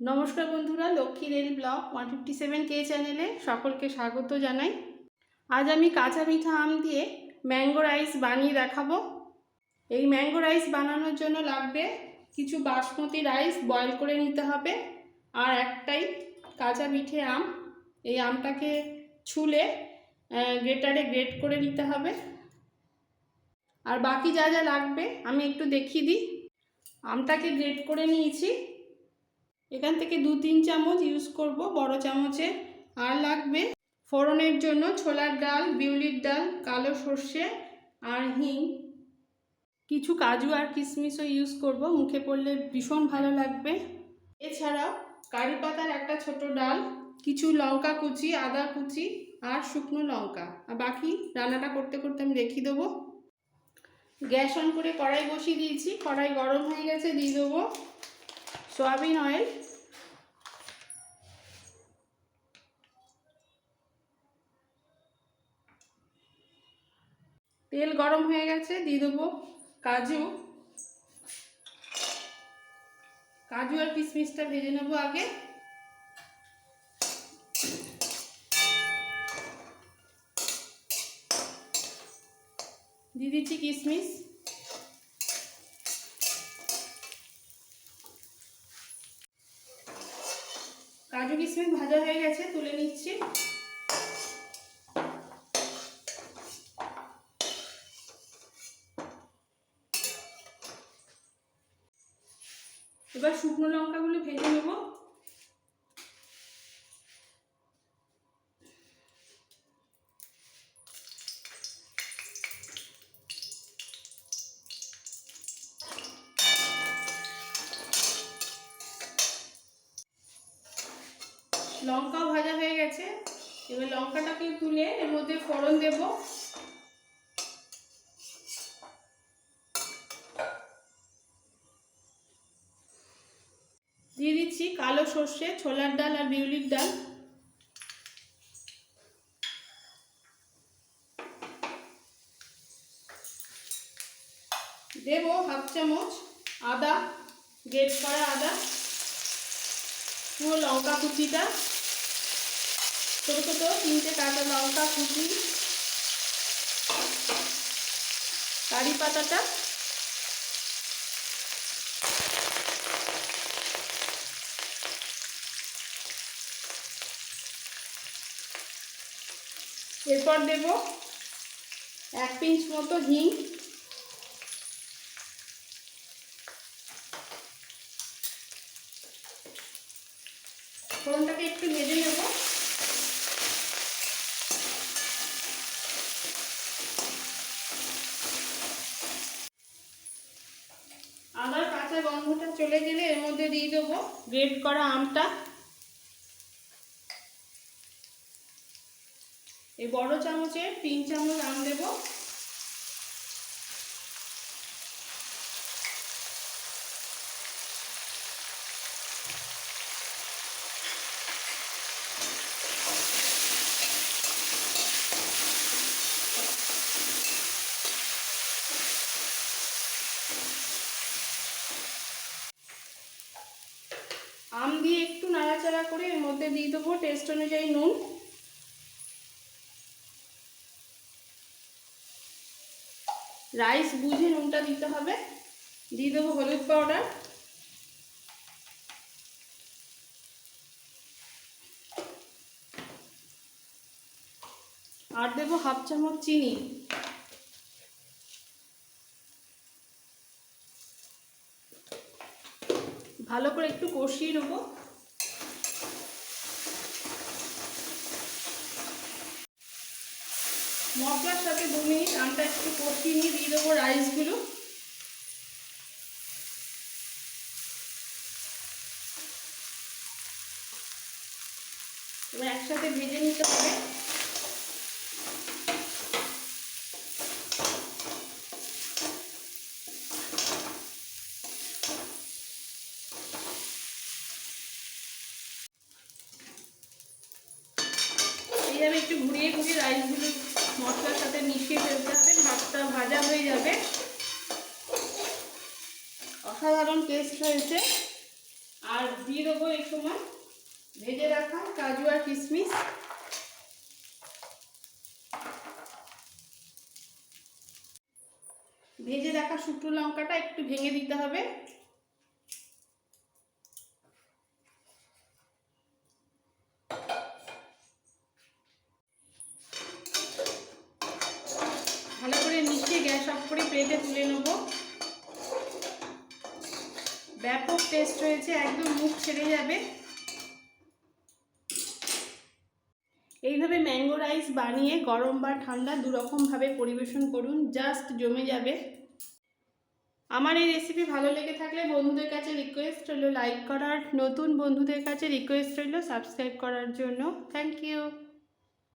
নমস্কার বন্ধুরা, Lakshmi rail blog one fifty seven কে চ্যানেলে সকলকে স্বাগত জানাই। আজ আমি কাঁচা মিঠা আম দিয়ে ম্যাঙ্গো রাইস বানিয়ে দেখাবো। এই ম্যাঙ্গো রাইস বানানোর জন্য লাগবে কিছু বাসমতি রাইস বয়েল করে নিতে হবে আর একটাই কাঁচা মিঠে আম। এই আমটাকে ছুলে গ্রেটারে গ্রেট করে নিতে হবে। আর বাকি যা যা লাগবে আমি একটু দেখিয়ে দিই। আমটাকে গ্রেট করে নিয়েছি। এখান থেকে দু তিন চামচ ইউজ করব। বড় চামচে আর লাগবে ফোড়নের জন্য ছোলার ডাল, বিউলির ডাল, কালো সর্ষে আর হিং। কিছু কাজু আর কিশমিশও ইউজ করব। মুখে পড়লে ভীষণ ভালো লাগবে। এছাড়াও কারি পাতার একটা ছোট ডাল, কিছু লঙ্কা কুচি, আদা কুচি আর শুকনো লঙ্কা। আর বাকি রান্নাটা করতে করতে আমি দেখিয়ে দেবো। গ্যাস অন করে কড়াই বসিয়ে দিয়েছি। কড়াই গরম হয়ে গেছে, দিয়ে দেবো। Soybean oil. তেল গরম হয়ে গেছে, দিয়ে দেবো কাজু। কাজু আর কিশমিশটা ভেজে নেব আগে। দিয়ে দিচ্ছি কিশমিশ। কাজু কিশমিশ ভাজা হয়ে গেছে তুলে নিচ্ছি। এবার শুকনো লঙ্কাগুলো ভেজে নেব। লঙ্কাও ভাজা হয়ে গেছে। এবার লঙ্কাটাকে তুলে এর মধ্যে ফোড়ন দেব। দিয়ে দিচ্ছি কালো সর্ষে, ছোলার ডাল আর বিউলির ডাল। দেব হাফ চামচ আদা, গ্রেট করা আদা, পুরো লঙ্কা কুচিটা। ছোটো ছোটো তিনটে কাঁচা লঙ্কা, কুচি, কারি পাতাটা। এরপর দেব এক পিঞ্চ মতো হিং। ফোড়নটাকে একটু ভেজে নেব আদার কাঁচা গন্ধটা চলে গেলে এর মধ্যে দিয়ে দেবো গ্রেট করা আমটা। এই বড় চামচে তিন চামচ আম দেবো। আম দিয়ে একটু নাড়াচাড়া করে এর মধ্যে দিয়ে দেবো টেস্ট অনুযায়ী নুন। রাইস বুঝে নুনটা দিতে হবে। দিয়ে দেবো হলুদ পাউডার আর দেবো হাফ চামচ চিনি। ভালো করে একটু কষিয়ে নেব। মশলার সাথে দু মিনিট আমটা একটু কষিয়ে নিয়ে দিয়ে দেবো রাইসগুলো। এবার একসাথে ভেজে নিতে হবে এইভাবে একটু ঘুরিয়ে ঘুরিয়ে রাইসগুলো মশলার সাথে মিশিয়ে ফেলতে হবে, ভাতটা ভাজা হয়ে যাবে। অসাধারণ টেস্ট হয়েছে। আর দিয়ে দেবো এই সময় ভেজে রাখা কাজু আর কিশমিশ। ভেজে রাখা শুকনো লঙ্কাটা একটু ভেঙে দিতে হবে ভালো করে অফ করে প্লেটে তুলে নেব। ব্যাপক টেস্ট হয়েছে একদম মুখ ছেড়ে যাবে। এইভাবে ম্যাঙ্গো রাইস বানিয়ে গরম বা ঠান্ডা দুরকমভাবে পরিবেশন করুন জাস্ট জমে যাবে। আমার এই রেসিপি ভালো লেগে থাকলে বন্ধুদের কাছে রিকোয়েস্ট রইল লাইক করার, নতুন বন্ধুদের কাছে রিকোয়েস্ট রইল সাবস্ক্রাইব করার জন্য। Thank you